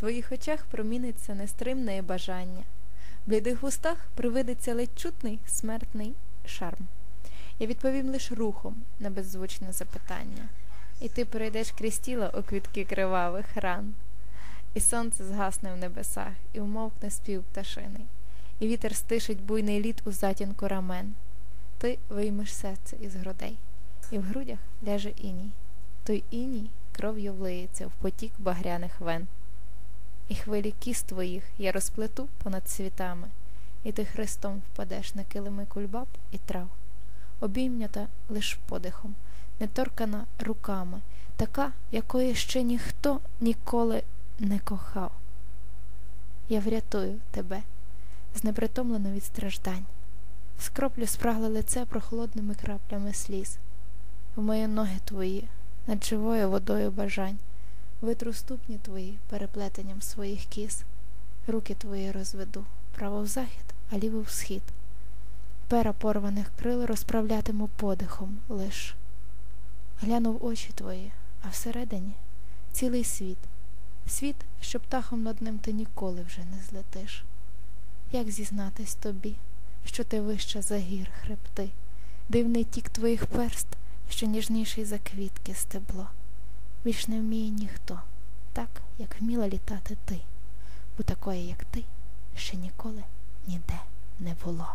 Твоїх очах проміниться нестримне бажання, в блідих вустах привидиться ледь чутний смертний шарм. Я відповім лиш рухом на беззвучне запитання, і ти перейдеш крізь тіло у квітки кривавих ран. І сонце згасне в небесах, і умовкне спів пташиний, і вітер стишить буйний лід у затінку рамен. Ти виймеш серце із грудей, і в грудях ляже іній. Той іній кров'ю влиється в потік багряних вен. І хвилі кіст твоїх я розплету понад світами, і ти хрестом впадеш на килими кульбаб і трав, обіймнята лиш подихом, неторкана руками, така, якої ще ніхто ніколи не кохав. Я врятую тебе, знепритомлено від страждань, скроплю спрагле лице прохолодними краплями сліз, в мої ноги твої, над живою водою бажань, витру ступні твої переплетенням своїх кіз, руки твої розведу, право в захід, а ліво в схід. Пера порваних крил розправлятиму подихом лиш. Гляну в очі твої, а всередині цілий світ, світ, що птахом над ним ти ніколи вже не злетиш. Як зізнатись тобі, що ти вища за гір хребти, дивний тік твоїх перст, що ніжніший за квітки стебло. Більш не вміє ніхто, так, як вміла літати ти, бо такої, як ти, ще ніколи ніде не було.